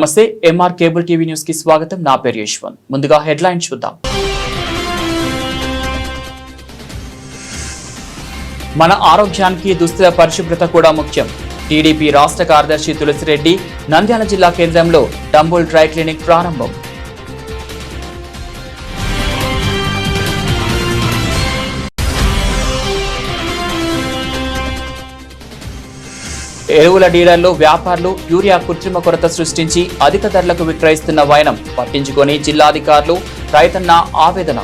నమస్తే MR cable TV న్యూస్కి స్వాగతం. నా పేరు యశ్వంత్. ముందుగా హెడ్లైన్ చూద్దాం. మన ఆరోగ్యానికి దుస్తుల పరిశుభ్రత కూడా ముఖ్యం. టీడీపీ రాష్ట్ర కార్యదర్శి తులసిరెడ్డి నంద్యాల జిల్లా కేంద్రంలో డంబుల్ డ్రై క్లినిక్ ప్రారంభం. ఎరువుల డీలర్లు వ్యాపారులు యూరియా కృత్రిమ కొరత సృష్టించి అధిక ధరలకు విక్రయిస్తున్న వైనం పట్టించుకొని జిల్లాధికారులు రైతన్న ఆవేదన.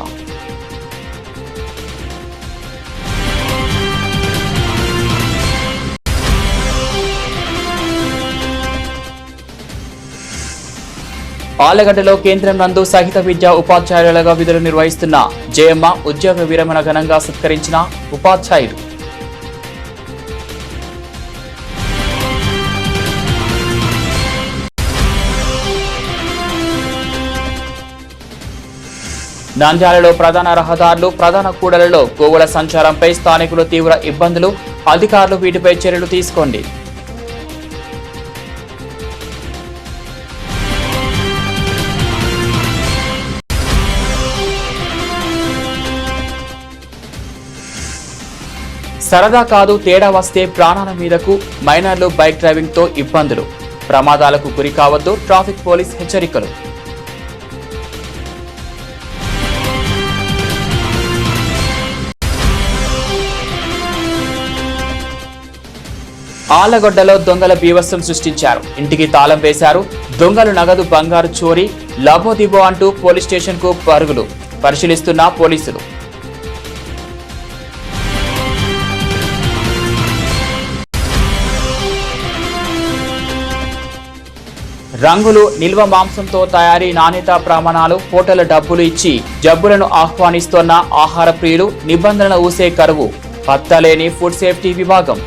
ఆలగడ్డలో కేంద్రం నందు సహిత విద్యా ఉపాధ్యాయులుగా విధులు నిర్వహిస్తున్న జయమ్మ ఉద్యోగ విరమణ ఘనంగా సత్కరించిన ఉపాధ్యాయులు. నంద్యాలలో ప్రధాన రహదారులు ప్రధాన కూడలలో గోవుల సంచారంపై స్థానికులు తీవ్ర ఇబ్బందులు. అధికారులు వీటిపై చర్యలు తీసుకోండి. సరదా కాదు తేడా వస్తే ప్రాణాల మీదకు మైనర్లు బైక్ డ్రైవింగ్తో ఇబ్బందులు. ప్రమాదాలకు గురి కావద్దు ట్రాఫిక్ పోలీస్ హెచ్చరికలు. ఆలగొడ్డలో దొంగల బీభత్సం సృష్టించారు. ఇంటికి తాళం వేశారు. దొంగలు నగదు బంగారు చోరీ లబోదిబో అంటూ పోలీస్ స్టేషన్కు పరుగులు పరిశీలిస్తున్న పోలీసులు. రంగులు నిల్వ మాంసంతో తయారీ నాణ్యత ప్రమాణాలు హోటల్ డబ్బులు ఇచ్చి జబ్బులను ఆహ్వానిస్తోన్న ఆహార ప్రియులు నిబంధనలు ఊసే కరువు. పత్తలేని ఫుడ్ సేఫ్టీ విభాగం.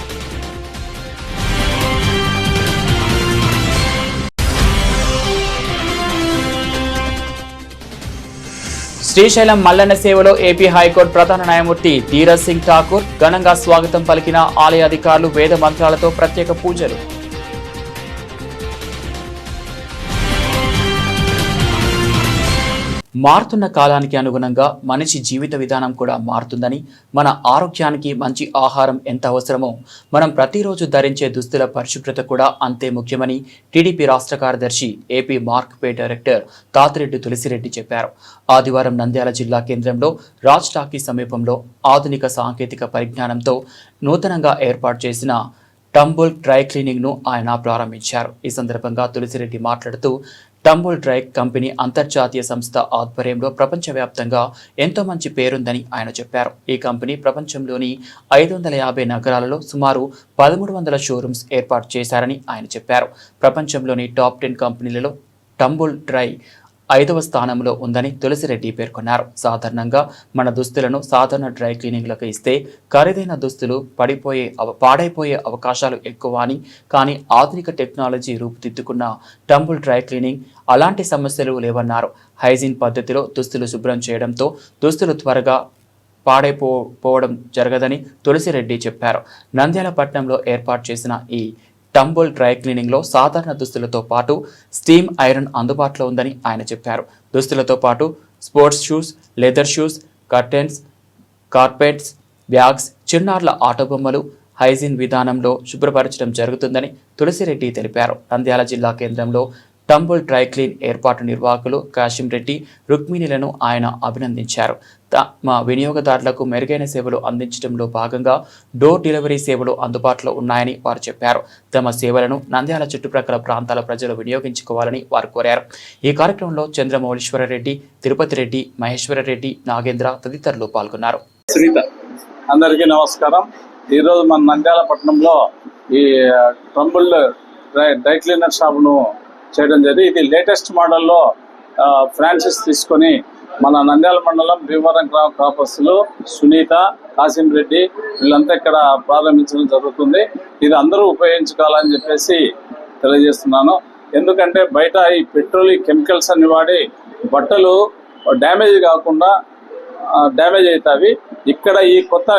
శ్రీశైలం మల్లన్న సేవలో ఏపీ హైకోర్టు ప్రధాన న్యాయమూర్తి ధీరజ్ సింగ్ ఠాకూర్ ఘనంగా స్వాగతం పలికిన ఆలయ అధికారులు వేద మంత్రాలతో ప్రత్యేక పూజలు. మారుతున్న కాలానికి అనుగుణంగా మనిషి జీవిత విధానం కూడా మారుతుందని మన ఆరోగ్యానికి మంచి ఆహారం ఎంత అవసరమో మనం ప్రతిరోజు ధరించే దుస్తుల పరిశుభ్రత కూడా అంతే ముఖ్యమని టీడీపీ రాష్ట్ర కార్యదర్శి AP Markfed director Tatireddy Tulasireddy చెప్పారు. ఆదివారం నంద్యాల జిల్లా కేంద్రంలో రాజ్ టాకీ సమీపంలో ఆధునిక సాంకేతిక పరిజ్ఞానంతో నూతనంగా ఏర్పాటు చేసిన టంబుల్ డ్రై క్లీనింగ్ను ఆయన ప్రారంభించారు. ఈ సందర్భంగా తులసిరెడ్డి మాట్లాడుతూ టంబుల్ డ్రై కంపెనీ అంతర్జాతీయ సంస్థ ఆధ్వర్యంలో ప్రపంచవ్యాప్తంగా ఎంతో మంచి పేరుందని ఆయన చెప్పారు. ఈ కంపెనీ ప్రపంచంలోని ఐదు వందల యాభై నగరాలలో సుమారు పదమూడు వందల షోరూమ్స్ ఏర్పాటు చేశారని ఆయన చెప్పారు. ప్రపంచంలోని టాప్ టెన్ కంపెనీలలో టంబుల్ డ్రై ఐదవ స్థానంలో ఉందని తులసిరెడ్డి పేర్కొన్నారు. సాధారణంగా మన దుస్తులను సాధారణ డ్రై క్లీనింగ్లకు ఇస్తే ఖరీదైన దుస్తులు పడిపోయే అవ పాడైపోయే అవకాశాలు ఎక్కువ అని కానీ ఆధునిక టెక్నాలజీ రూపుదిద్దుకున్న టంబుల్ డ్రై క్లీనింగ్ అలాంటి సమస్యలు లేవన్నారు. హైజీన్ పద్ధతిలో దుస్తులు శుభ్రం చేయడంతో దుస్తులు త్వరగా పాడైపోవడం జరగదని తులసిరెడ్డి చెప్పారు. నంద్యాల పట్టణంలో ఏర్పాటు చేసిన ఈ టంబుల్ డ్రై క్లీనింగ్లో సాధారణ దుస్తులతో పాటు స్టీమ్ ఐరన్ అందుబాటులో ఉందని ఆయన చెప్పారు. దుస్తులతో పాటు sports shoes leather shoes curtains carpets bags చిన్నారుల ఆటో బొమ్మలు హైజీన్ విధానంలో శుభ్రపరచడం జరుగుతుందని తులసిరెడ్డి తెలిపారు. నంద్యాల జిల్లా కేంద్రంలో టంబుల్ డ్రై క్లీన్ ఏర్పాటు నిర్వాహకులు కాశిం రెడ్డి రుక్మిణిలను ఆయన అభినందించారు. మా వినియోగదారులకు మెరుగైన సేవలు అందించడంలో భాగంగా డోర్ డెలివరీ సేవలు అందుబాటులో ఉన్నాయని వారు చెప్పారు. తమ సేవలను నంద్యాల చుట్టుప్రక్కల ప్రాంతాల ప్రజలు వినియోగించుకోవాలని వారు కోరారు. ఈ కార్యక్రమంలో చంద్రమౌళీశ్వరరెడ్డి తిరుపతి రెడ్డి మహేశ్వరరెడ్డి నాగేంద్ర తదితరులు పాల్గొన్నారు. సునీత అందరికీ నమస్కారం. ఈరోజు మన నంద్యాల పట్టణంలో ఈ ట్రంబుల్ డ్రై డ్రై క్లీనర్ షాప్ను చేయడం జరిగింది. ఇది లేటెస్ట్ మోడల్లో ఫ్రాన్సిస్ తీసుకొని మన నంద్యాల మండలం భీమవరం గ్రామ కాపస్తులు సునీత కాసిం రెడ్డి వీళ్ళంతా ఇక్కడ ప్రారంభించడం జరుగుతుంది. ఇది అందరూ ఉపయోగించుకోవాలని చెప్పేసి తెలియజేస్తున్నాను. ఎందుకంటే బయట ఈ పెట్రోల్ కెమికల్స్ అన్ని వాడి బట్టలు డ్యామేజ్ కాకుండా డ్యామేజ్ అవుతాయి. ఇక్కడ ఈ కొత్త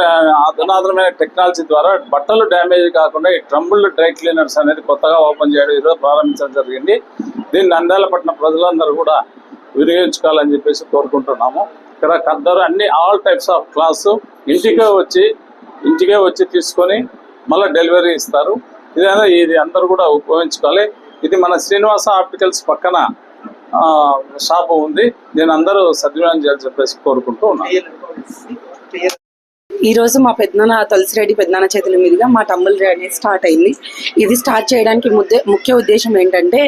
అధునాధునమైన టెక్నాలజీ ద్వారా బట్టలు డ్యామేజ్ కాకుండా ఈ ట్రంబుల్ డ్రై క్లీనర్స్ అనేది కొత్తగా ఓపెన్ చేయడం ఈరోజు ప్రారంభించడం జరిగింది. దీన్ని నంద్యాలపట్నం ప్రజలందరూ కూడా వినియోగించుకోవాలని చెప్పేసి కోరుకుంటున్నాము. ఇక్కడ ఖద్దరు అన్ని ఆల్ టైప్స్ ఆఫ్ క్లాసు ఇంటికే వచ్చి ఇంటికే వచ్చి తీసుకొని మళ్ళీ డెలివరీ ఇస్తారు. ఇదైనా ఇది అందరూ కూడా ఉపయోగించుకోవాలి. ఇది మన శ్రీనివాస ఆప్టికల్స్ పక్కన ఆ, షాపు ఉంది. దీని అందరూ సద్వినియోగం చేయాలని చెప్పేసి కోరుకుంటూ ఉన్నాను ఈ రోజు మా పెద్దనాన్న తులసిరెడ్డి పెద్దనాన్న చేతుల మీదుగా మా టంబుల్ రే అనేది స్టార్ట్ అయింది. ఇది స్టార్ట్ చేయడానికి ముద్ద ముఖ్య ఉద్దేశం ఏంటంటే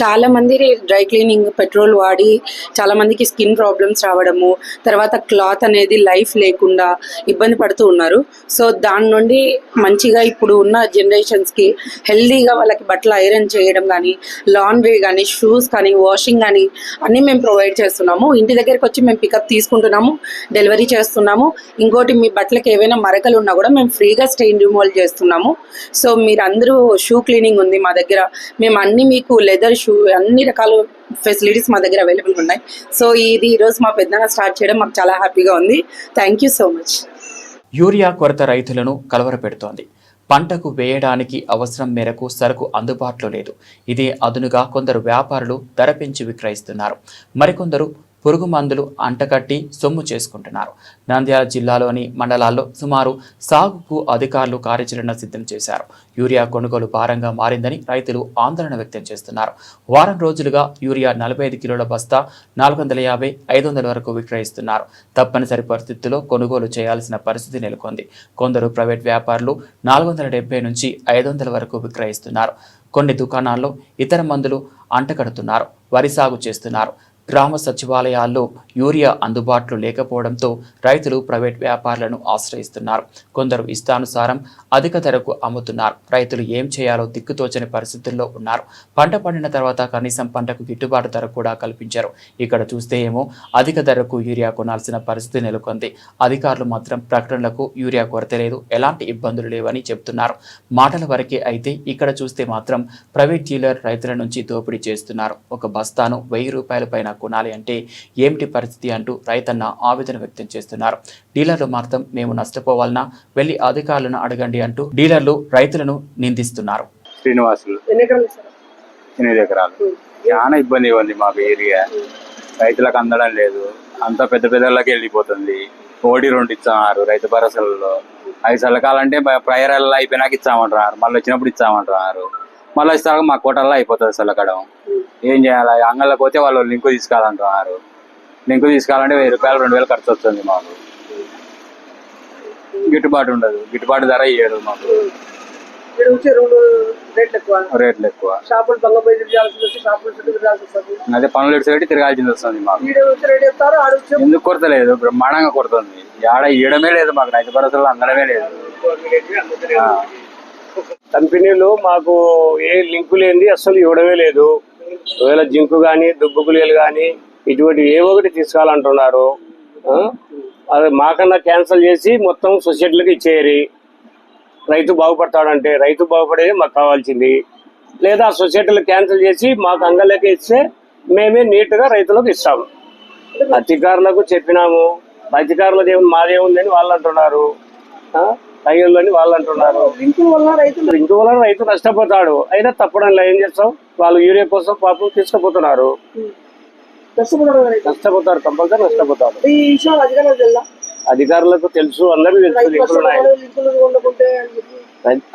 చాలా మంది డ్రై క్లీనింగ్ పెట్రోల్ వాడి చాలా మందికి స్కిన్ ప్రాబ్లమ్స్ రావడము తర్వాత క్లాత్ అనేది లైఫ్ లేకుండా ఇబ్బంది పడుతూ ఉన్నారు. సో దాని నుండి మంచిగా ఇప్పుడు ఉన్న జనరేషన్స్కి హెల్దీగా వాళ్ళకి బట్టలు ఐరన్ చేయడం కానీ లాండ్రీ కానీ షూస్ కానీ వాషింగ్ కానీ అన్నీ మేము ప్రొవైడ్ చేస్తున్నాము. ఇంటి దగ్గరికి వచ్చి మేము పికప్ తీసుకుంటున్నాము డెలివరీ చేస్తున్నాము. ఇంకోటి మీ బట్టలకి ఏవైనా మరకలు ఉన్నా కూడా మేము ఫ్రీగా స్టెయిన్ రిమూవల్ చేస్తున్నాము. సో మీరు అందరూ షూ క్లీనింగ్ ఉంది మా దగ్గర. మేము అన్ని మీకు లెదర్ షూ అన్ని రకాల ఫెసిలిటీస్ మా దగ్గర అవైలబుల్ ఉన్నాయి. సో ఇది ఈరోజు మా పెద్దగా స్టార్ట్ చేయడం మాకు చాలా హ్యాపీగా ఉంది. Thank you so much. Urea కొరత రైతులను కలవరపెడుతోంది. పంటకు వేయడానికి అవసరం మేరకు సరుకు అందుబాటులో లేదు. ఇదే అదునుగా కొందరు వ్యాపారులు ధర పెంచి విక్రయిస్తున్నారు. మరికొందరు పురుగు మందులు అంటకట్టి సొమ్ము చేసుకుంటున్నారు. నంద్యాల జిల్లాలోని మండలాల్లో సుమారు సాగుకు అధికారులు కార్యాచరణ సిద్ధం చేశారు. యూరియా కొనుగోలు భారంగా మారిందని రైతులు ఆందోళన వ్యక్తం చేస్తున్నారు. వారం రోజులుగా యూరియా నలభై ఐదు కిలోల బస్తా నాలుగు వందల యాభై ఐదు వందల వరకు విక్రయిస్తున్నారు. తప్పనిసరి పరిస్థితుల్లో కొనుగోలు చేయాల్సిన పరిస్థితి నెలకొంది. కొందరు ప్రైవేట్ వ్యాపారులు నాలుగు వందల డెబ్బై నుంచి ఐదు వందల వరకు విక్రయిస్తున్నారు. కొన్ని దుకాణాల్లో ఇతర మందులు అంటకడుతున్నారు. వరి సాగు చేస్తున్నారు. గ్రామ సచివాలయాల్లో యూరియా అందుబాటులో లేకపోవడంతో రైతులు ప్రైవేట్ వ్యాపారులను ఆశ్రయిస్తున్నారు. కొందరు ఇష్టానుసారం అధిక ధరకు అమ్ముతున్నారు. రైతులు ఏం చేయాలో దిక్కుతోచని పరిస్థితుల్లో ఉన్నారు. పంట పండిన తర్వాత కనీసం పంటకు గిట్టుబాటు ధర కూడా కల్పించారు. ఇక్కడ చూస్తే ఏమో అధిక ధరకు యూరియా కొనాల్సిన పరిస్థితి నెలకొంది. అధికారులు మాత్రం ప్రకటనలకు యూరియా కొరత లేదు ఎలాంటి ఇబ్బందులు లేవని చెబుతున్నారు. మాటల వరకే అయితే ఇక్కడ చూస్తే మాత్రం ప్రైవేట్ డీలర్ రైతుల నుంచి దోపిడీ చేస్తున్నారు. ఒక బస్తాను వెయ్యి రూపాయల పైన కొనాలి అంటే ఏమిటి పరిస్థితి అంటూ రైతన్న ఆవేదన వ్యక్తం చేస్తున్నారు. డీలర్లు మాత్రం మేము నష్టపోవాలన్నా వెళ్ళి అధికారులను అడగండి అంటూ డీలర్లు రైతులను నిందిస్తున్నారు. శ్రీనివాసులు ఎనిమిది ఎకరాలు. చాలా ఇబ్బంది ఉంది మాకు ఏరియా. రైతులకు అందడం లేదు. అంతా పెద్ద పెద్దలకి వెళ్ళిపోతుంది. ఓడి రెండు ఇచ్చామన్నారు రైతు భరోసాలలో. ఐదు చల్లకాలంటే ప్రయరాల్లో అయిపోయినాక ఇచ్చామంటున్నారు. మళ్ళీ వచ్చినప్పుడు ఇచ్చామంటున్నారు. మళ్ళీ వచ్చేసరికి మా కోటల్లో అయిపోతుంది చల్లకడం ఏం చేయాలి? అంగళ్ళకి పోతే వాళ్ళు లింకు తీసుకోవాలంటున్నారు. లింకు తీసుకోవాలంటే వెయ్యి రూపాయలు రెండు వేలు ఖర్చు వస్తుంది మాకు. గిట్టుబాటు ఉండదు. గిట్టుబాటు ధర ఇయ్యడు మాకు. రేట్లు ఎక్కువ. అదే పనులు ఇటు సైడ్ తిరగాల్సింది వస్తుంది మాకు. ఎందుకు కొరత లేదు బ్రహ్మాండంగా కొడుతుంది ఆడ ఇయడమే లేదు మాకు. రైతు భరోసాలో అందడమే లేదు. కంపెనీలు మాకు ఏ లింకు లేనిది అస్సలు ఇవ్వడమే లేదు. ఒకవేళ జింకు కానీ దుబ్బు గుళీలు కానీ ఇటువంటి ఏ ఒకటి తీసుకోవాలంటున్నారు. అది మాకన్నా క్యాన్సిల్ చేసి మొత్తం సొసైటీలకు ఇచ్చేయరి. రైతు బాగుపడతాడంటే రైతు బాగుపడేది మాకు కావాల్సింది. లేదా సొసైటీలు క్యాన్సిల్ చేసి మాకు అంగలేక ఇస్తే మేమే నీట్గా రైతులకు ఇస్తాము అధికారులకు చెప్పినాము. అధికారులది మాదేముందని వాళ్ళు అంటున్నారు. రైతులని వాళ్ళు అంటున్నారు. లింకుల వల్ల రైతు నష్టపోతాడు. అయినా తప్పడం. ఏం చేస్తాం? వాళ్ళు యూరియా కోసం పాపం తీసుకుపోతున్నారు. నష్టపోతారు కంపల్సరీ నష్టపోతారు. ఈ విషయం అధికారులకు తెలుసు? అందరికీ తెలుసు లింకులు ఉన్నాయి.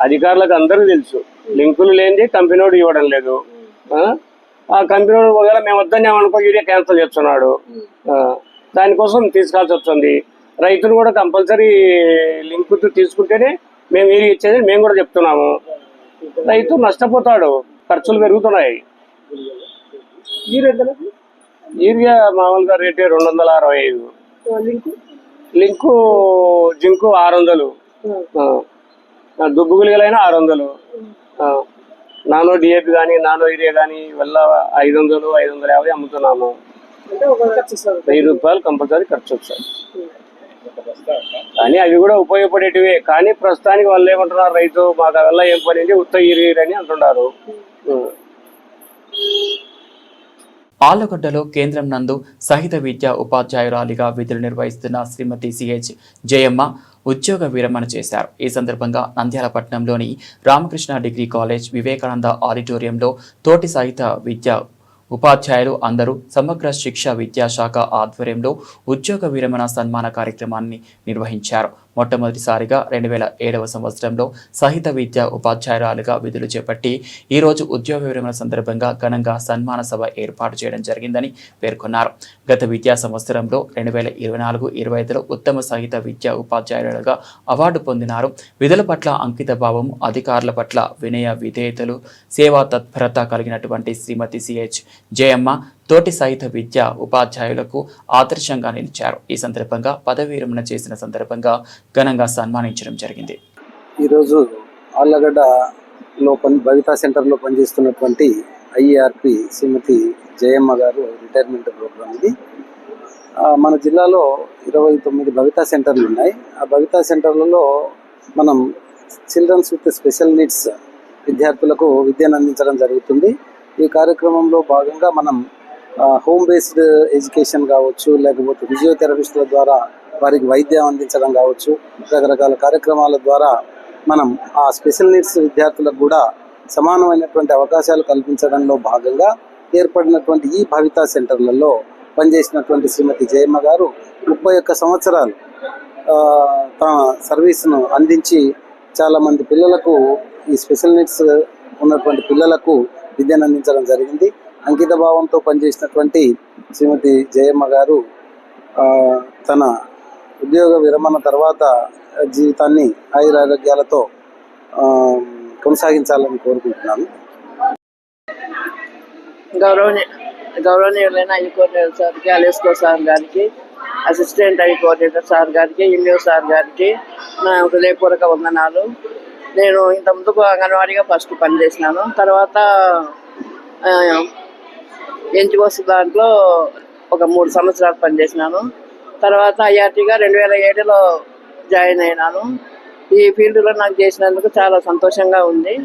అధికారులకు అందరికీ తెలుసు. లింకులు లేనిది కంపెనీడు ఇవ్వడం లేదు. ఆ? కంపెనీ ఒకవేళ మేము వద్దన్నామనుకో యూరియా క్యాన్సిల్ చేస్తున్నాడు. దానికోసం తీసుకోవాల్సి వస్తుంది. రైతులు కూడా కంపల్సరీ లింక్ తీసుకుంటేనే మేము యూరియా ఇచ్చేది మేము కూడా చెప్తున్నాము. రైతు నష్టపోతాడు ఖర్చులు పెరుగుతున్నాయి. యూరియా మామూలుగా రేటు రెండు వందల అరవై ఐదు. లింకు? జింకు ఆరు వందలు దుబ్బు గుళికలైనా ఆరు వందలు. నానో డిఏపి కానీ నానో యూరియా కానీ వల్ల ఐదు వందలు ఐదు వందల యాభై అమ్ముతున్నాము వెయ్యి రూపాయలు కంపల్సరీ ఖర్చు వస్తాయి. కానీ అవి కూడా ఉపయోగపడేటివే. కానీ ప్రస్తుతానికి వాళ్ళు ఏమంటున్నారు రైతు మాకు వల్ల ఏం పని అంటే ఉత్త అని అంటున్నారు. ఆళ్ళగడ్డలో కేంద్రం నందు సహిత విద్యా ఉపాధ్యాయురాలిగా విధులు నిర్వహిస్తున్న శ్రీమతి సిహెచ్ జయమ్మ ఉద్యోగ విరమణ చేశారు. ఈ సందర్భంగా నంద్యాల పట్టణంలోని రామకృష్ణ డిగ్రీ కాలేజ్ వివేకానంద ఆడిటోరియంలో తోటి సహిత విద్యా ఉపాధ్యాయులు అందరూ సమగ్ర శిక్ష విద్యాశాఖ ఆధ్వర్యంలో ఉద్యోగ విరమణ సన్మాన కార్యక్రమాన్ని నిర్వహించారు. మొట్టమొదటిసారిగా రెండు వేల ఏడవ సంవత్సరంలో సహిత విద్యా ఉపాధ్యాయురాలుగా విధులు చేపట్టి ఈరోజు ఉద్యోగ విరమణ సందర్భంగా ఘనంగా సన్మాన సభ ఏర్పాటు చేయడం జరిగిందని పేర్కొన్నారు. గత విద్యా సంవత్సరంలో రెండు వేల ఇరవై నాలుగు ఇరవై ఐదులో ఉత్తమ సహిత విద్యా ఉపాధ్యాయురాలుగా అవార్డు పొందినారు. విధుల పట్ల అంకిత భావం అధికారుల పట్ల వినయ విధేయతలు సేవా తత్పరత కలిగినటువంటి శ్రీమతి సిహెచ్ జయమ్మ తోటి సహిత విద్య ఉపాధ్యాయులకు ఆదర్శంగా నిలిచారు. ఈ సందర్భంగా పదవి విరమణ చేసిన సందర్భంగా ఘనంగా సన్మానించడం జరిగింది. ఈరోజు ఆళ్ళగడ్డలో పని భవితా సెంటర్లో పనిచేస్తున్నటువంటి ఐఆర్పి శ్రీమతి జయమ్మ గారు రిటైర్మెంట్ ప్రోగ్రామ్ ఇది. మన జిల్లాలో ఇరవై తొమ్మిది భవితా సెంటర్లు ఉన్నాయి. ఆ భవితా సెంటర్లలో మనం చిల్డ్రన్స్ విత్ స్పెషల్ నీడ్స్ విద్యార్థులకు విద్యను అందించడం జరుగుతుంది. ఈ కార్యక్రమంలో భాగంగా మనం హోమ్ బేస్డ్ ఎడ్యుకేషన్ కావచ్చు లేకపోతే ఫిజియోథెరపిస్టుల ద్వారా వారికి వైద్యం అందించడం కావచ్చు రకరకాల కార్యక్రమాల ద్వారా మనం ఆ స్పెషల్ నీడ్స్ విద్యార్థులకు కూడా సమానమైనటువంటి అవకాశాలు కల్పించడంలో భాగంగా ఏర్పడినటువంటి ఈ భవితా సెంటర్లలో పనిచేసినటువంటి శ్రీమతి జయమ్మ గారు ముప్పై ఒక్క సంవత్సరాలు తన సర్వీస్ను అందించి చాలామంది పిల్లలకు ఈ స్పెషల్ నీడ్స్ ఉన్నటువంటి పిల్లలకు విద్యను అందించడం జరిగింది. అంకిత భావంతో పనిచేసినటువంటి శ్రీమతి జయమ్మ గారు తన ఉద్యోగ విరమణ తర్వాత జీవితాన్ని ఆయురారోగ్యాలతో ఆరోగ్యాలతో కొనసాగించాలని కోరుకుంటున్నాను. గౌరవనీయ గౌరవనీయులైన ఐ కోఆర్డినేటర్ సార్కి అలెస్కో సార్ గారికి అసిస్టెంట్ ఐ కోఆర్డినేటర్ సార్ గారికి ఎంఈఓ సార్ గారికి నా హృదయపూర్వక వందనాలు. నేను ఇంత ముందుకు అంగన్వాడీగా ఫస్ట్ పనిచేసినాను. తర్వాత ఎన్జిఓస్ దాంట్లో ఒక మూడు సంవత్సరాలు పనిచేసినాను. తర్వాత ఐఆర్టీగా రెండు వేల ఏడులో జాయిన్ అయినాను. ఈ ఫీల్డ్లో నాకు చేసినందుకు చాలా సంతోషంగా ఉంది.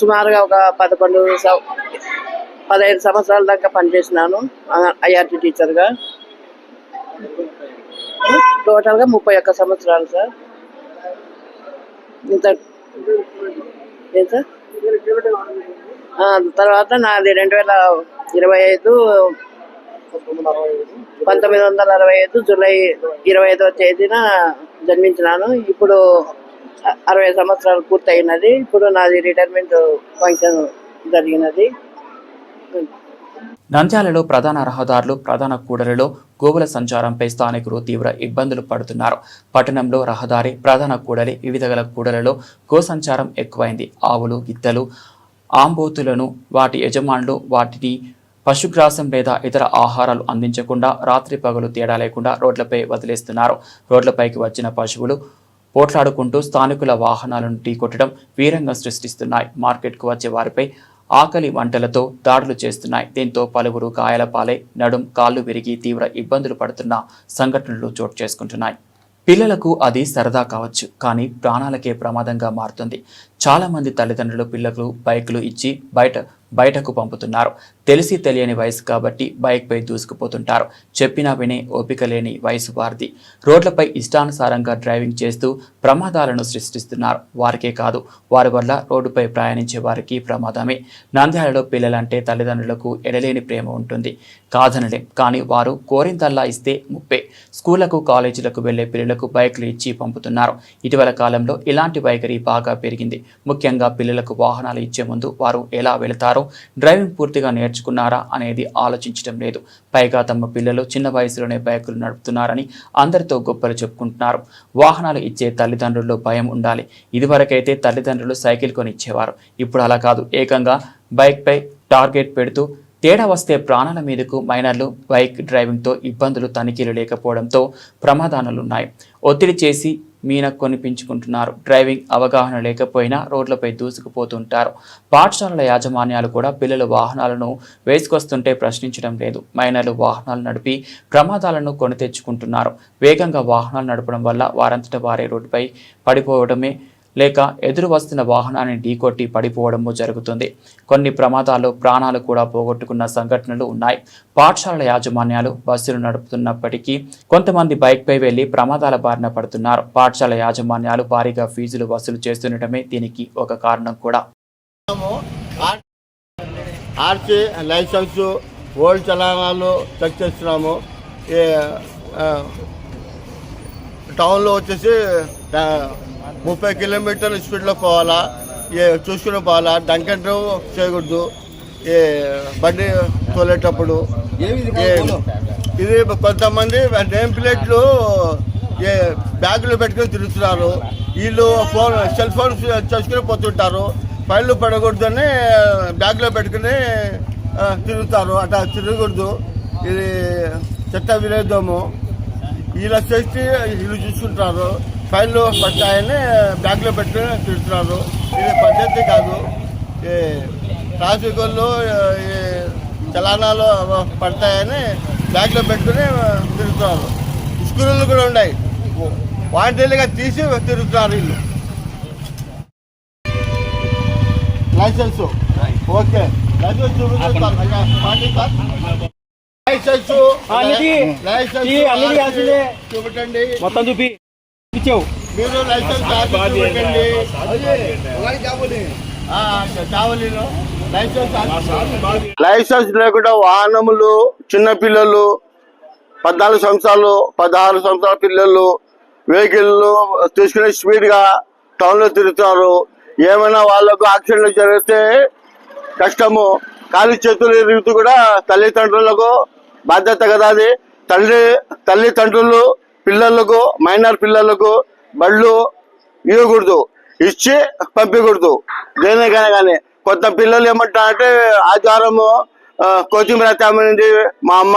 సుమారుగా ఒక పదకొండు సం- పదహైదు సంవత్సరాల దాకా పనిచేసినాను ఐఆర్టీ టీచర్గా. టోటల్గా ముప్పై ఒక్క సంవత్సరాలు సార్. ఇంత ఏం సార్? తర్వాత నాది రెండు వేల ఇరవై ఐదు పంతొమ్మిది వందల అరవై ఐదు జూలై ఇరవై ఐదవ తేదీన జన్మించినాను. ఇప్పుడు అరవై సంవత్సరాలు పూర్తయినది. ఇప్పుడు నాది రిటైర్మెంట్ ఫంక్షన్ జరిగినది. నంద్యాలలో ప్రధాన రహదారులు ప్రధాన కూడలిలో గోవుల సంచారంపై స్థానికులు తీవ్ర ఇబ్బందులు పడుతున్నారు. పట్టణంలో రహదారి ప్రధాన కూడలి వివిధ గల కూడలలో గో సంచారం ఎక్కువైంది. ఆవులు గిత్తలు ఆంబోతులను వాటి యజమానులు వాటిని పశుగ్రాసం లేదా ఇతర ఆహారాలు అందించకుండా రాత్రి పగలు తేడా లేకుండా రోడ్లపై వదిలేస్తున్నారు. రోడ్లపైకి వచ్చిన పశువులు పోట్లాడుకుంటూ స్థానికుల వాహనాలను ఢీకొట్టడం వీరంగం సృష్టిస్తున్నాయి. మార్కెట్కు వచ్చే వారిపై ఆకలి వంటలతో దాడులు చేస్తున్నాయి. దీంతో పలువురు గాయాల పాలై నడుం కాళ్ళు విరిగి తీవ్ర ఇబ్బందులు పడుతున్న సంఘటనలు చోటు చేసుకుంటున్నాయి. పిల్లలకు అది సరదా కావచ్చు కానీ ప్రాణాలకే ప్రమాదంగా మారుతుంది. చాలామంది తల్లిదండ్రులు పిల్లలకు బైకులు ఇచ్చి బయట బయటకు పంపుతున్నారు. తెలిసి తెలియని వయసు కాబట్టి బైక్పై దూసుకుపోతుంటారు. చెప్పినా వినే ఓపిక లేని వయసు వారిది. రోడ్లపై ఇష్టానుసారంగా డ్రైవింగ్ చేస్తూ ప్రమాదాలను సృష్టిస్తున్నారు. వారికే కాదు వారి వల్ల రోడ్డుపై ప్రయాణించే వారికి ప్రమాదమే. నంద్యాలలో పిల్లలంటే తల్లిదండ్రులకు ఎడలేని ప్రేమ ఉంటుంది. కాదనలేం కానీ వారు కోరిందల్లా ఇస్తే ముప్పే. స్కూళ్ళకు కాలేజీలకు వెళ్ళే పిల్లలకు బైక్లు ఇచ్చి పంపుతున్నారు. ఇటీవల కాలంలో ఇలాంటి వైఖరి బాగా పెరిగింది. ముఖ్యంగా పిల్లలకు వాహనాలు ఇచ్చే ముందు వారు ఎలా వెళతారో డ్రైవింగ్ పూర్తిగా నేర్చుకున్నారా అనేది ఆలోచించడం లేదు. పైగా తమ పిల్లలు చిన్న వయసులోనే బైకులు నడుపుతున్నారని అందరితో గొప్పలు చెప్పుకుంటున్నారు. వాహనాలు ఇచ్చే తల్లిదండ్రుల్లో భయం ఉండాలి. ఇదివరకైతే తల్లిదండ్రులు సైకిల్ కొని ఇచ్చేవారు ఇప్పుడు అలా కాదు. ఏకంగా బైక్పై టార్గెట్ పెడుతూ తేడా వస్తే ప్రాణాల మీదకు మైనర్లు బైక్ డ్రైవింగ్తో ఇబ్బందులు తనిఖీలు లేకపోవడంతో ప్రమాదాలున్నాయి ఒత్తిడి చేసి మీన కొనిపించుకుంటున్నారు డ్రైవింగ్ అవగాహన లేకపోయినా రోడ్లపై దూసుకుపోతుంటారు. పాఠశాలల యాజమాన్యాలు కూడా పిల్లల వాహనాలను వేసుకొస్తుంటే ప్రశ్నించడం లేదు. మైనర్లు వాహనాలు నడిపి ప్రమాదాలను కొని తెచ్చుకుంటున్నారు. వేగంగా వాహనాలు నడపడం వల్ల వారంతట వారే రోడ్డుపై పడిపోవడమే లేక ఎదురు వస్తున్న వాహనాన్ని ఢీకొట్టి పడిపోవడము జరుగుతుంది. కొన్ని ప్రమాదాలు ప్రాణాలు కూడా పోగొట్టుకున్న సంఘటనలు ఉన్నాయి. పాఠశాలల యాజమాన్యాలు బస్సులు నడుపుతున్నప్పటికీ కొంతమంది బైక్పై వెళ్ళి ప్రమాదాల బారిన పడుతున్నారు. పాఠశాల యాజమాన్యాలు భారీగా ఫీజులు వసూలు చేస్తుండటమే దీనికి ఒక కారణం కూడా. మనము ఆర్సీ లైసెన్స్ ఓల్డ్ చలానాలు చెక్ చేస్తున్నాము. టౌన్లో వచ్చేసి ముప్పై కిలోమీటర్ల స్పీడ్లో పోవాలా? ఏ చూసుకుని పోవాలా? డంకెన్ డ్రైవ్ చేయకూడదు. ఏ బండి తోలేటప్పుడు. ఇది? కొంతమంది నేమ్ ప్లేట్లు ఏ బ్యాగులు పెట్టుకుని తిరుగుతున్నారు. వీళ్ళు ఫోన్ సెల్ ఫోన్ చేసుకుని పోతుంటారు. ఫైళ్ళు పడకూడదని బ్యాగ్లో పెట్టుకుని తిరుగుతారు. అట్లా తిరగకూడదు. ఇది చెత్త విలేద్దాము వీళ్ళ చేసి వీళ్ళు చూసుకుంటారు. ఫైళ్ళు పడతాయని బ్యాగ్లో పెట్టుకుని తిరుగుతున్నారు ఇది పద్ధతి కాదు. ఈ ట్రాఫిక్ వాళ్ళు ఈ చలానాలు పడతాయని బ్యాగ్లో పెట్టుకుని తిరుగుతున్నారు స్కూళ్ళు కూడా ఉన్నాయి. వాంటరీగా తీసి తిరుగుతున్నారు వీళ్ళు. License. Okay. License license. License చూపెట్టండి. మొత్తం చూపి. ఇచ్చావు. మీరు లైసెన్స్ లైసెన్స్ లైసెన్స్ లేకుండా వాహనములు చిన్న పిల్లలు పద్నాలుగు సంవత్సరాలు పదహారు సంవత్సరాల పిల్లలు వెహికల్ తీసుకుని స్పీడ్గా టౌన్లో తిరుగుతారు. ఏమైనా వాళ్ళకు యాక్సిడెంట్లు జరిగితే కష్టము. కాలి చేతులు ఇరుగుతూ కూడా తల్లిదండ్రులకు బాధ్యత కదా అది. తల్లి తల్లిదండ్రులు పిల్లలకు మైనర్ పిల్లలకు బళ్ళు ఇవ్వకూడదు. ఇచ్చి పంపించకూడదు దేనికైనా కానీ. కొత్త పిల్లలు ఏమంటారంటే ఆచారము ఆ, కొత్తిమీర మా అమ్మ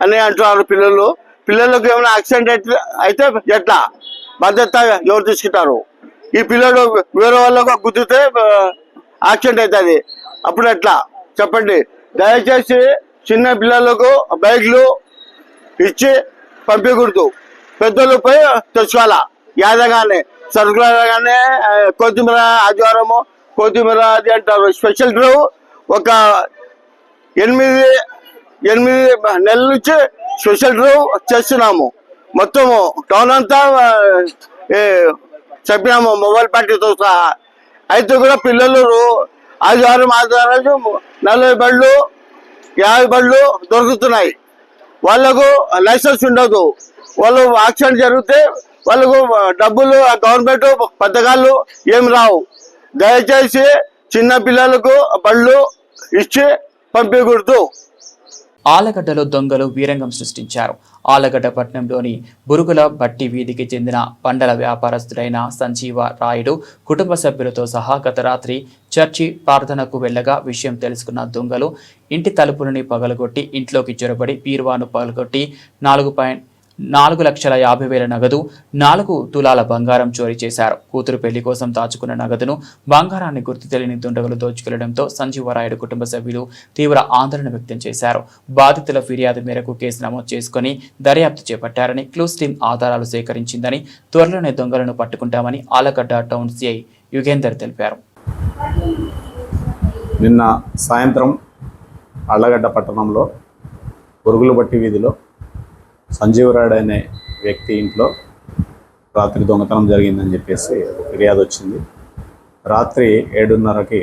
అని అంటున్నారు పిల్లలు. పిల్లలకు ఏమైనా యాక్సిడెంట్ అయితే అయితే ఎట్లా? భద్రత ఎవరు తీసుకుంటారు? ఈ పిల్లడు వేరే వాళ్ళకు గుద్దితే యాక్సిడెంట్ అవుతుంది. అప్పుడు ఎట్లా? చెప్పండి. దయచేసి చిన్న పిల్లలకు బైక్లు ఇచ్చి పంపించకూడదు పెద్దలపై తెచ్చుకోవాలా? యాదగానే సరుకులగానే కొత్తిమీర ఆదివారము కొత్తిమీర అది అంటారు స్పెషల్ డ్రైవ్ ఒక ఎనిమిది ఎనిమిది నెలల నుంచి స్పెషల్ డ్రైవ్ చేస్తున్నాము. మొత్తము టౌన్ అంతా చెప్పినాము మొబైల్ పార్టీతో సహా. అయితే కూడా పిల్లలు ఆదివారం ఆదివారం నలభై బళ్ళు యాభై బళ్ళు దొరుకుతున్నాయి. వాళ్ళకు లైసెన్స్ ఉండదు. వాళ్ళు యాక్సిడెంట్ జరిగితే వాళ్ళకు డబ్బులు గవర్నమెంట్ పథకాలు ఏం రావు. దయచేసి చిన్న పిల్లలకు బళ్ళు ఇచ్చి పంపించకూడదు ఆలగడ్డలో దొంగలు వీరంగం సృష్టించారు. ఆలగడ్డ పట్టణంలోని బురుగుల బట్టి వీధికి చెందిన పండల వ్యాపారస్తుడైన సంజీవ రాయుడు కుటుంబ సభ్యులతో సహా గత రాత్రి చర్చి ప్రార్థనకు వెళ్ళగా విషయం తెలుసుకున్న దొంగలు ఇంటి తలుపులని పగలగొట్టి ఇంట్లోకి చొరబడి పీర్వాను పగలగొట్టి నాలుగు పాయింట్ నాలుగు లక్షల యాభై వేల నగదు నాలుగు తులాల బంగారం చోరీ చేశారు. కూతురు పెళ్ళి కోసం దాచుకున్న నగదును బంగారాన్ని గుర్తు తెలియని దుండగులు దోచుకెళ్ళడంతో సంజీవరాయుడు కుటుంబ సభ్యులు తీవ్ర ఆందోళన వ్యక్తం చేశారు. బాధితుల ఫిర్యాదు మేరకు కేసు నమోదు చేసుకుని దర్యాప్తు చేపట్టారని క్లూస్ టీం ఆధారాలు సేకరించిందని త్వరలోనే దొంగలను పట్టుకుంటామని ఆలగడ్డ టౌన్ సిఐ యుగేందర్ తెలిపారు. నిన్న సాయంత్రం అళ్ళగడ్డ పట్టణంలో పురుగులు బట్టి వీధిలో సంజీవరాయుడు అనే వ్యక్తి ఇంట్లో రాత్రి దొంగతనం జరిగిందని చెప్పేసి ఫిర్యాదు వచ్చింది. రాత్రి ఏడున్నరకి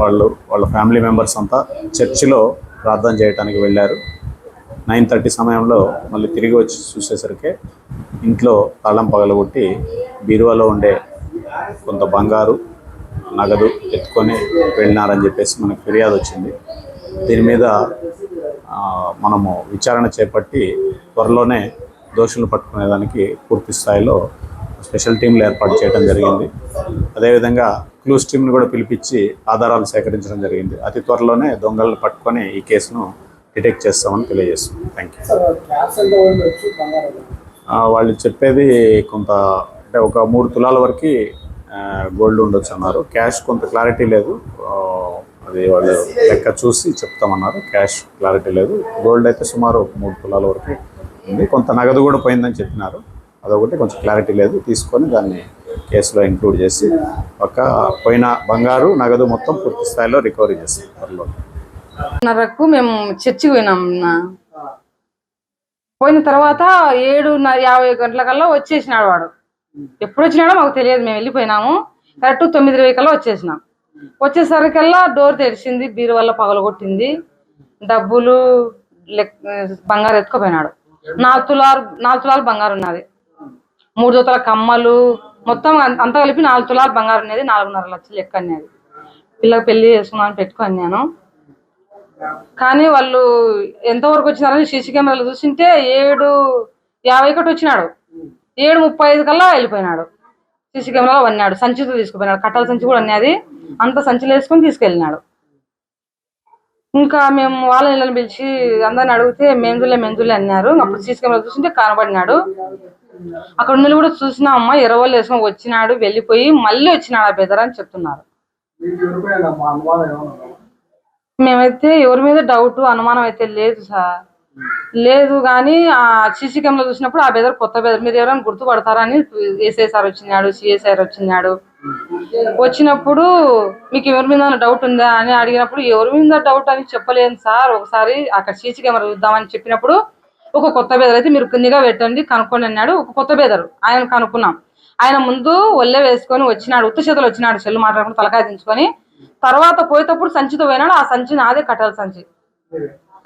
వాళ్ళు వాళ్ళ ఫ్యామిలీ మెంబర్స్ అంతా చర్చిలో ప్రార్థన చేయడానికి వెళ్ళారు. నైన్ థర్టీ సమయంలో మళ్ళీ తిరిగి వచ్చి చూసేసరికి ఇంట్లో తాళం పగలగొట్టి బీరువాలో ఉండే కొంత బంగారు నగదు ఎత్తుకొని వెళ్ళినారని చెప్పేసి మనకు ఫిర్యాదు వచ్చింది. దీని మీద మనము విచారణ చేపట్టి త్వరలోనే దోషులను పట్టుకునేదానికి పూర్తి స్థాయిలో స్పెషల్ టీంలు ఏర్పాటు చేయడం జరిగింది. అదేవిధంగా క్లూస్ టీంని కూడా పిలిపించి ఆధారాలు సేకరించడం జరిగింది. అతి త్వరలోనే దొంగలను పట్టుకొని ఈ కేసును డిటెక్ట్ చేస్తామని తెలియజేస్తున్నాం. థ్యాంక్ యూ వాళ్ళు చెప్పేది కొంత అంటే ఒక మూడు తులాల వరకు గోల్డ్ ఉండొచ్చు అన్నారు. క్యాష్ కొంత క్లారిటీ లేదు. అది వాళ్ళు లెక్క చూసి చెప్తామన్నారు. క్యాష్ క్లారిటీ లేదు. గోల్డ్ అయితే సుమారు ఒక మూడు తులాల వరకు ఉంది. కొంత నగదు కూడా పోయిందని చెప్పినారు. అదొకటి కొంచెం క్లారిటీ లేదు. తీసుకొని దాన్ని కేసులో ఇంక్లూడ్ చేసి ఒక పోయిన బంగారు నగదు మొత్తం పూర్తి స్థాయిలో రికవరీ చేస్తాం త్వరలో. నరకు మేము చర్చికి పోయినాం పోయిన తర్వాత ఏడున్నర యాభై గంటల కల్లా వచ్చేసినాడు వాడు. ఎప్పుడు వచ్చినాడో మాకు తెలియదు. మేము వెళ్ళిపోయినాము. కరెక్ట్ తొమ్మిది ఇరవై కల్లా వచ్చేసినాం. వచ్చేసరికల్లా డోర్ తెరిచింది బీరు వల్ల పగలగొట్టింది. డబ్బులు లెక్ బంగారు ఎత్తుకుపోయినాడు. నాలుగు తులాలు నాలుగు తులాలు బంగారు ఉన్నది. మూడు జతల కమ్మలు మొత్తం అంత అంతా కలిపి నాలుగు తులాలు బంగారు ఉన్నది నాలుగున్నర లక్షలు లెక్క అన్నది పిల్లకి పెళ్ళి చేసుకున్నాను పెట్టుకొని నేను. కానీ వాళ్ళు ఎంతవరకు వచ్చినారని సీసీ కెమెరాలు చూసింటే ఏడు యాభై ఒకటి వచ్చినాడు. ఏడు ముప్పై ఐదు కల్లా వెళ్ళిపోయినాడు. సీసీ కెమెరాలో వన్నాడు సంచితో తీసుకుపోయినాడు. కట్టాల సంచి కూడా అన్నది అంత సంచిలో వేసుకొని తీసుకెళ్ళినాడు. ఇంకా మేము వాళ్ళ ఇళ్ళని పిలిచి అందరిని అడిగితే మెంజులే మెంజులే అన్నారు. అప్పుడు సీసీ కెమెరా చూసింటే కనబడినాడు. అక్కడ ఉన్న కూడా చూసినా అమ్మ ఇరవై వేసుకొని వచ్చినాడు వెళ్ళిపోయి మళ్ళీ వచ్చినాడు ఆ బెదర్ అని చెప్తున్నారు. మేమైతే ఎవరి మీద డౌట్ అనుమానం అయితే లేదు సార్. లేదు కానీ ఆ సీసీ కెమెరా చూసినప్పుడు ఆ బెదర్ కొత్త బెదర్. మీరు ఎవరైనా గుర్తుపడతారని ఏసఐ సార్ వచ్చినాడు సిఎస్ఐ వచ్చినాడు. వచ్చినప్పుడు మీకు ఎవరి మీద డౌట్ ఉందా అని అడిగినప్పుడు ఎవరి మీద డౌట్ అని చెప్పలేను సార్. ఒకసారి అక్కడ సీసీ కెమెరా చూద్దామని చెప్పినప్పుడు ఒక కొత్త బేదర్ అయితే మీరు కిందిగా పెట్టండి కనుక్కోండి అన్నాడు ఒక కొత్త బేదరు ఆయన కనుక్కున్నాం. ఆయన ముందు ఒళ్ళే వేసుకొని వచ్చినాడు ఉత్త చేతులు వచ్చినాడు చెల్లు మాట్లాడుకుని తలకాయ దించుకొని. తర్వాత పోయేటప్పుడు సంచితో పోయినాడు ఆ సంచి నాదే కట్టాలి సంచి.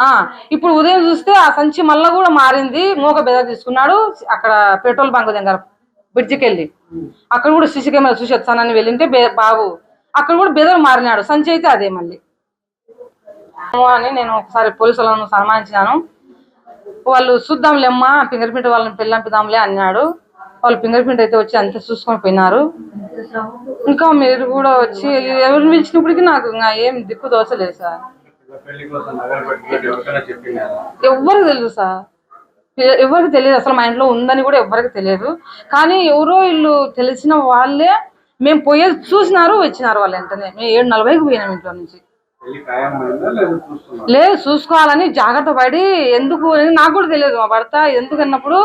ఆ ఇప్పుడు ఉదయం చూస్తే ఆ సంచి మళ్ళా కూడా మారింది మూగ బెదర్ తీసుకున్నాడు అక్కడ పెట్రోల్ బంక్ దగ్గర. బ్రిడ్జికి వెళ్ళి అక్కడ కూడా సీసీ కెమెరా చూసి వచ్చానని వెళ్ళింటే బాబు అక్కడ కూడా బెదర్ మారినాడు. సంచి అయితే అదే మళ్ళీ. అని నేను ఒకసారి పోలీసులను సన్మానించాను వాళ్ళు చూద్దాంలేమ్మా ఫింగర్ ప్రింట్ వాళ్ళని పెళ్ళంపిద్దాంలే అన్నాడు. వాళ్ళు ఫింగర్ ప్రింట్ అయితే వచ్చి అంతే చూసుకొని పోయినారు. ఇంకా మీరు కూడా వచ్చి ఎవరిని పిలిచినప్పటికీ నాకు ఇంకా ఏం దిక్కు దోశలేదు సార్. ఎవ్వరికి తెలియదు సార్. ఎవరికి తెలియదు. అసలు మా ఇంట్లో ఉందని కూడా ఎవరికి తెలియదు. కానీ ఎవరో వీళ్ళు తెలిసిన వాళ్ళే మేము పోయేది చూసినారు వచ్చినారు వాళ్ళు వెంటనే. మేము ఏడు నలభైకి పోయినాం ఇంట్లో నుంచి. లేదు చూసుకోవాలని జాగ్రత్త పడి ఎందుకు నాకు కూడా తెలియదు. మా భర్త ఎందుకు అన్నప్పుడు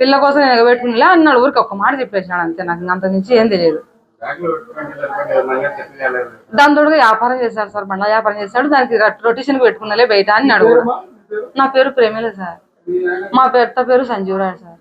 పిల్ల కోసం నేను ఎగబెట్టుకునిలే అన్నాడు. ఊరికి ఒక్క మాట చెప్పేసినాడు అంతే. నాకు అంత నుంచి ఏం తెలియదు. దాని తోడుగా వ్యాపారం చేశాడు సార్. బండ్ల వ్యాపారం చేశాడు. దానికి రొటేషన్ పెట్టుకున్నలే బయట అన్నాడు. నా పేరు ప్రేమలే సార్. మా భర్త పేరు సంజీవరాడు సార్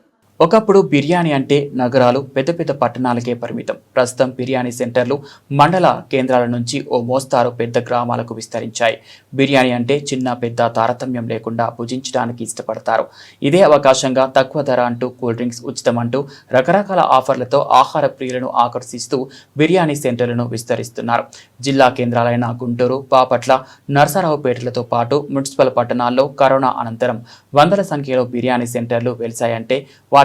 ఒకప్పుడు బిర్యానీ అంటే నగరాలు పెద్ద పెద్ద పట్టణాలకే పరిమితం. ప్రస్తుతం బిర్యానీ సెంటర్లు మండల కేంద్రాల నుంచి ఓ మోస్తారు పెద్ద గ్రామాలకు విస్తరించాయి. బిర్యానీ అంటే చిన్న పెద్ద తారతమ్యం లేకుండా భుజించడానికి ఇష్టపడతారు. ఇదే అవకాశంగా తక్కువ ధర అంటూ కూల్ డ్రింక్స్ ఉచితం అంటూ రకరకాల ఆఫర్లతో ఆహార ప్రియులను ఆకర్షిస్తూ బిర్యానీ సెంటర్లను విస్తరిస్తున్నారు. జిల్లా కేంద్రాలైన గుంటూరు బాపట్ల నరసరావుపేటలతో పాటు మున్సిపల్ పట్టణాల్లో కరోనా అనంతరం వందల సంఖ్యలో బిర్యానీ సెంటర్లు వెలిశాయంటే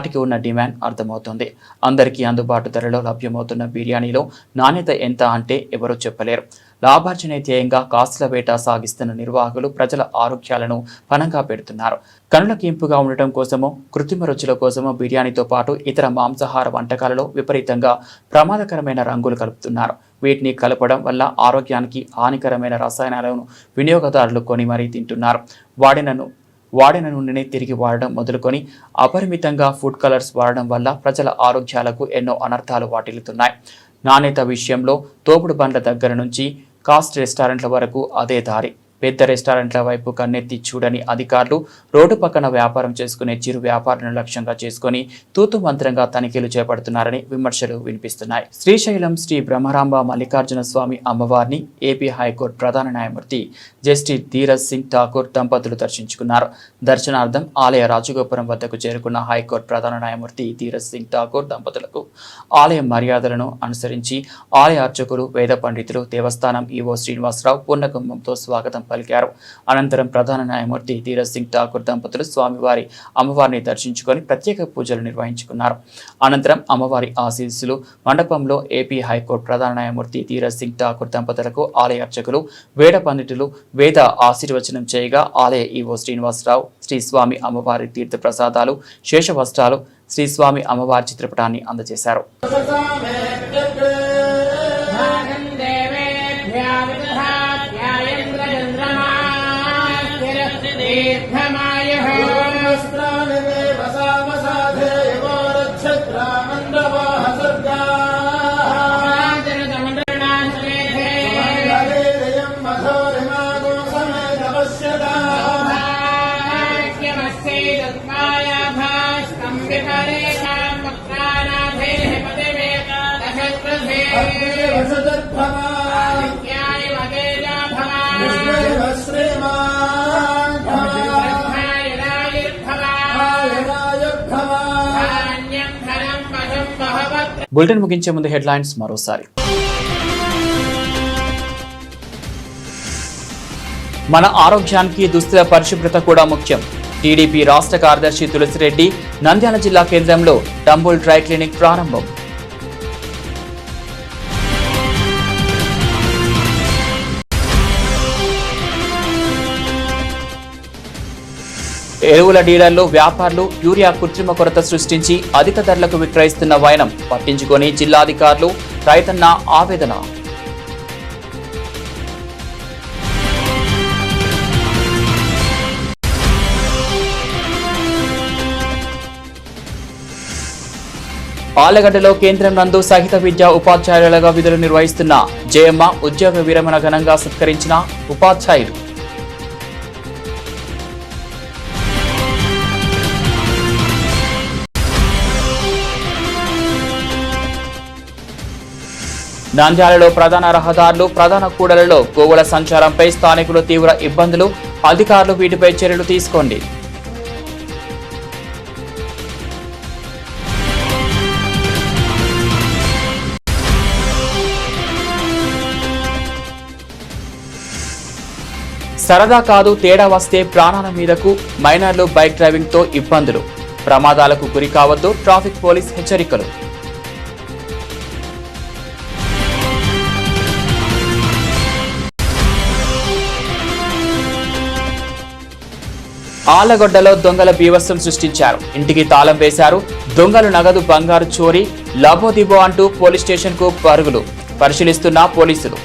వాటికి ఉన్న డిమాండ్ అర్థమవుతుంది. అందరికీ అందుబాటు ధరలో లభ్యమవుతున్న బిర్యానీలో నాణ్యత ఎంత అంటే ఎవరూ చెప్పలేరు. లాభార్జనే ధ్యేయంగా కాసుల వేట సాగిస్తున్న నిర్వాహకులు ప్రజల ఆరోగ్యాలను పణంగా పెడుతున్నారు. కనులకు ఇంపుగా ఉండటం కోసమో కృత్రిమ రుచుల కోసమో బిర్యానీతో పాటు ఇతర మాంసాహార వంటకాలలో విపరీతంగా ప్రమాదకరమైన రంగులు కలుపుతున్నారు. వీటిని కలపడం వల్ల ఆరోగ్యానికి హానికరమైన రసాయనాలను వినియోగదారులు కొని మరీ తింటున్నారు. వాడినను వాడిన నూనెని తిరిగి వాడడం మొదలుకొని అపరిమితంగా ఫుడ్ కలర్స్ వాడడం వల్ల ప్రజల ఆరోగ్యాలకు ఎన్నో అనర్థాలు వాటిల్లుతున్నాయి. నాణ్యత విషయంలో తోపుడు బండ్ల దగ్గర నుంచి కాస్ట్ రెస్టారెంట్ల వరకు అదే దారి. పెద్ద రెస్టారెంట్ల వైపు కన్నెత్తి చూడని అధికారులు రోడ్డు పక్కన వ్యాపారం చేసుకునే చిరు వ్యాపారులను లక్ష్యంగా చేసుకుని తూతు మంత్రంగా తనిఖీలు చేపడుతున్నారని విమర్శలు వినిపిస్తున్నాయి. శ్రీశైలం శ్రీ బ్రహ్మరాంబ మల్లికార్జున స్వామి అమ్మవారిని ఏపీ హైకోర్టు ప్రధాన న్యాయమూర్తి జస్టిస్ ధీరజ్ సింగ్ ఠాకూర్ దంపతులు దర్శించుకున్నారు. దర్శనార్థం ఆలయ రాజగోపురం వద్దకు చేరుకున్న హైకోర్టు ప్రధాన న్యాయమూర్తి ధీరజ్ సింగ్ ఠాకూర్ దంపతులకు ఆలయ మర్యాదలను అనుసరించి ఆలయ అర్చకులు వేద పండితులు దేవస్థానం ఈవో శ్రీనివాసరావు పూర్ణకుంభంతో స్వాగతం పలికారు. అనంతరం ప్రధాన న్యాయమూర్తి ధీరజ్ సింగ్ ఠాకూర్ దంపతులు స్వామివారి అమ్మవారిని దర్శించుకొని ప్రత్యేక పూజలు నిర్వహించుకున్నారు. అనంతరం అమ్మవారి ఆశీస్సులు మండపంలో ఏపీ హైకోర్టు ప్రధాన న్యాయమూర్తి ధీరజ్ సింగ్ ఠాకూర్ దంపతులకు ఆలయ అర్చకులు వేద పండితులు వేద ఆశీర్వచనం చేయగా ఆలయ ఈవో శ్రీనివాసరావు శ్రీ స్వామి అమ్మవారి తీర్థ ప్రసాదాలు శేషవస్త్రాలు శ్రీస్వామి అమ్మవారి చిత్రపటాన్ని అందజేశారు. Prime బులెటిన్ ముగించే ముందు హెడ్లైన్స్ మరోసారి. మన ఆరోగ్యానికి దుస్తుల పరిశుభ్రత కూడా ముఖ్యం. టీడీపీ రాష్ట్ర కార్యదర్శి తులసిరెడ్డి నంద్యాల జిల్లా కేంద్రంలో డంబుల్ డ్రై క్లినిక్ ప్రారంభం. ఎరువుల డీలర్లు వ్యాపారులు యూరియా కృత్రిమ కొరత సృష్టించి అధిక ధరలకు విక్రయిస్తున్న వైనం పట్టించుకొని జిల్లాధికారులు రైతన్న ఆవేదన. ఆలగడ్డలో కేంద్రం నందు సహిత విద్యా ఉపాధ్యాయులుగా విధులు నిర్వహిస్తున్న జయమ్మ ఉద్యోగ విరమణ ఘనంగా సత్కరించిన ఉపాధ్యాయులు. నంద్యాలలో ప్రధాన రహదారులు ప్రధాన కూడలలో గోవుల సంచారంపై స్థానికులు తీవ్ర ఇబ్బందులు. అధికారులు వీటిపై చర్యలు తీసుకోండి. సరదా కాదు తేడా వస్తే ప్రాణాల మీదకు మైనర్లు బైక్ డ్రైవింగ్తో ఇబ్బందులు. ప్రమాదాలకు గురి కావద్దు ట్రాఫిక్ పోలీస్ హెచ్చరికలు. ఆలగొడ్డలో దొంగల బీభత్సం సృష్టించారు. ఇంటికి తాళం వేశారు. దొంగలు నగదు బంగారు చోరీ లబోదిబో అంటూ పోలీస్ స్టేషన్కు పరుగులు పరిశీలిస్తున్న పోలీసులు.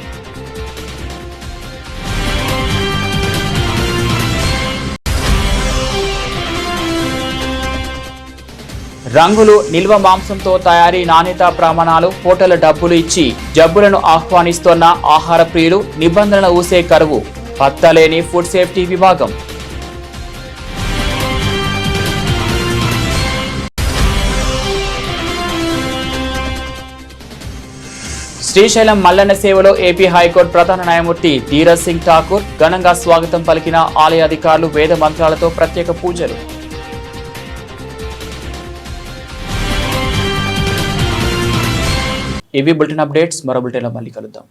రంగులు నిల్వ మాంసంతో తయారీ నాణ్యత ప్రమాణాలు హోటల్ డబ్బులు ఇచ్చి జబ్బులను ఆహ్వానిస్తోన్న ఆహార ప్రియులు నిబంధనల ఊసే కరువు. పత్తలేని ఫుడ్ సేఫ్టీ విభాగం. శ్రీశైలం మల్లన్న సేవలో ఏపీ హైకోర్టు ప్రధాన న్యాయమూర్తి ధీరజ్ సింగ్ ఠాకూర్ ఘనంగా స్వాగతం పలికిన ఆలయ అధికారులు వేద మంత్రాలతో ప్రత్యేక పూజలు. ఇవి బులెటిన్ అప్డేట్స్. మరో బులెటిన్లో మళ్ళీ కలుద్దాం.